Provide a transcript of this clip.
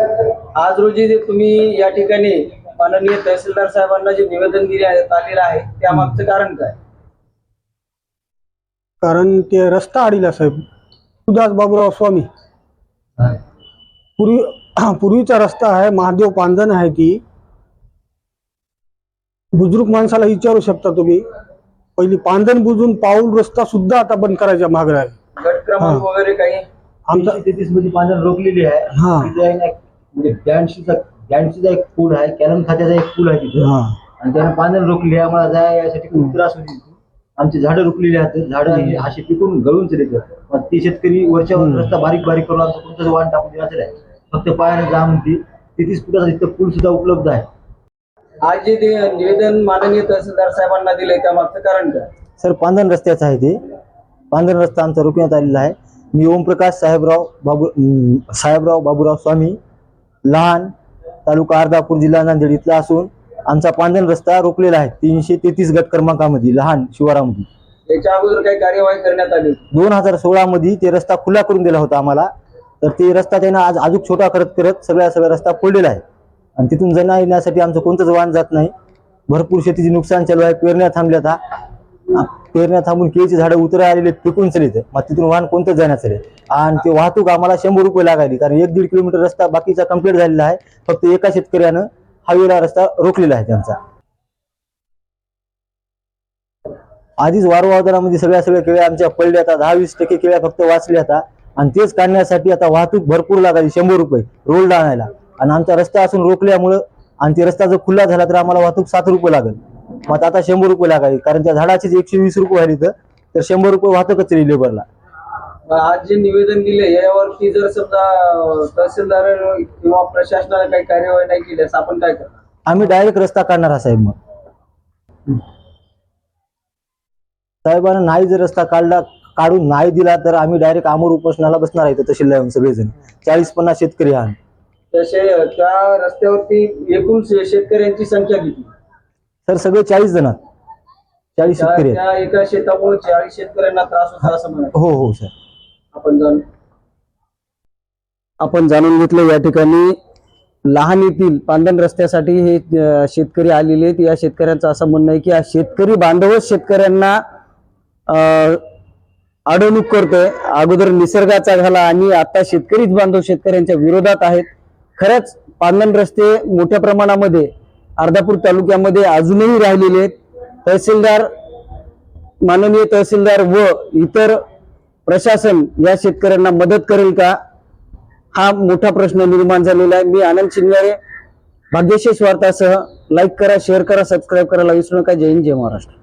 आज रोजी जे तुम्ही या ठिकाणी माननीय तहसीलदार साहेबांना जे निवेदन देण्यात आलेलं आहे त्यामागचं कारण काय? कारण ते रस्ता अडीला साहेब. सुदास बाबूराव स्वामी. पूर्वी पूर्वीचा रस्ता आहे महादेव पांजण आहे ती. बुजुर्ग माणसाला विचारू शकता तुम्ही. पहिली पांजण बुजून पाऊल रस्ता सुद्धा आता बंद करायच्या मागं आहे गट क्रमांक. वगैरे काही? आमचा तेहतीसमध्ये पांढर रोखलेली आहे. म्हणजे ब्याऐंशीचा ब्याऐंशीचा एक पूल आहे कॅनन खात्याचा एक पूल आहे तिथे. हा. आणि त्यानं पांढर रोखली आहे आम्हाला जाय यासाठी खूप त्रास होती. आमची झाडं रोखलेली आहेत झाडं अशी- अशी पिकून गळून चले मग ते शेतकरी वरच्या वर रस्ता बारीक बारीक करून आमचं कोणतंच वाहन टाकून द्यायचं नाही फक्त पायाने जा म्हणते. तेहतीस फुटाचा तिथं पूल सुद्धा उपलब्ध आहे. आज जे ते निवेदन माननीय तहसीलदार साहेबांना दिलंय त्यामागचं कारण काय? सर पांधन रस्त्याचं आहे ते. पांधन रस्ता आमचा रोखण्यात आलेला आहे. मी ओमप्रकाश साहेबराव बाबू साहेबराव बाबूराव स्वामी लहान तालुका अर्धापूर जिल्हा नांदेड इथला असून आमचा पांधन रस्ता रोखलेला आहे. तीनशे तेहतीस गट क्रमांकामध्ये लहान शिवारामध्ये. याच्या अगोदर काही कार्यवाही करण्यात आली दोन हजार सोळा मध्ये ते रस्ता खुला करून दिला होता आम्हाला. तर ते रस्ता त्यानं आज अजून छोटा करत करत सगळ्या सगळा रस्ता फोडलेला आहे. आणि तिथून जाण्या येण्यासाठी आमचं कोणतंच वाहन जात नाही. भरपूर शेतीचे नुकसान चालू आहे. पेरण्या थांबल्यात हा. आ, पेरण्या थांबून केळीची झाडं उतरा आलेले पिकून चलित मग तिथून वाहन कोणतं जाण्याचं नाही आणि ते वाहतूक आम्हाला शंभर रुपये लागायली कारण एक दीड किलोमीटर रस्ता बाकीचा कंप्लीट झालेला आहे. फक्त एका शेतकऱ्यानं हायवेला रस्ता रोखलेला आहे त्यांचा. आधीच वारवादनामध्ये सगळ्या सगळ्या केळ्या आमच्या पडल्या आता दहा वीस टक्के केळ्या फक्त वाचल्या आता. आणि तेच काढण्यासाठी आता वाहतूक भरपूर लागायची शंभर रुपये रोल आणायला. आणि आमचा रस्ता असून रोखल्यामुळं आणि ते रस्ता जर खुला झाला तर आम्हाला वाहतूक सात रुपये लागेल. मग आता शंभर रुपये लागायची. कारण त्या झाडाचीच एकशे वीस रुपये झाली तर तर शंभर रुपये वाहतूकच राहील लेबरला आज जे निवेदन दिले यावरती जर समजा तहसीलदार किंवा प्रशासनाने काही कार्यवाही नाही केली असं आपण काय करणार? आम्ही डायरेक्ट रस्ता काढणार हा साहेब मग. साहेबांना नाही जर रस्ता काढला काढून नाही दिला तर आम्ही डायरेक्ट आमोर उपोषणाला बसणार आहे तहसीलला येऊन सगळेजण. चाळीस पन्नास शेतकरी आहात. तसे त्या रस्त्यावरती एकूण शेतकऱ्यांची संख्या किती? सर सगळे चाळीस जण. चाळीस शेतकरी आहेत. त्या एका शेतामुळे चाळीस शेतकऱ्यांना त्रास होता असं म्हणा हो हो सर. आपण जाणून आपण जाणून घेतलं या ठिकाणी लहान येथील पांधन रस्त्यासाठी हे अ, शेतकरी आलेले आहेत. या शेतकऱ्यांचं असं म्हणणं आहे की हा शेतकरी बांधवच शेतकऱ्यांना अ, अडवणूक करतोय. अगोदर निसर्गाचा झाला आणि आता शेतकरीच बांधव शेतकऱ्यांच्या विरोधात आहेत. खरंच पांधन रस्ते मोठ्या प्रमाणामध्ये अर्धापूर तालुक्यामध्ये अजूनही राहिलेले आहेत. तहसीलदार माननीय तहसीलदार व इतर प्रशासन या शेतकऱ्यांना मदत करेल का? हा मोठा प्रश्न निर्माण झालेला आहे. मी आनंद शिंगारे भाग्यशेष वार्तासह लाईक करा शेअर करा सबस्क्राईब करायला विसरू नका. जय हिंद जय महाराष्ट्र.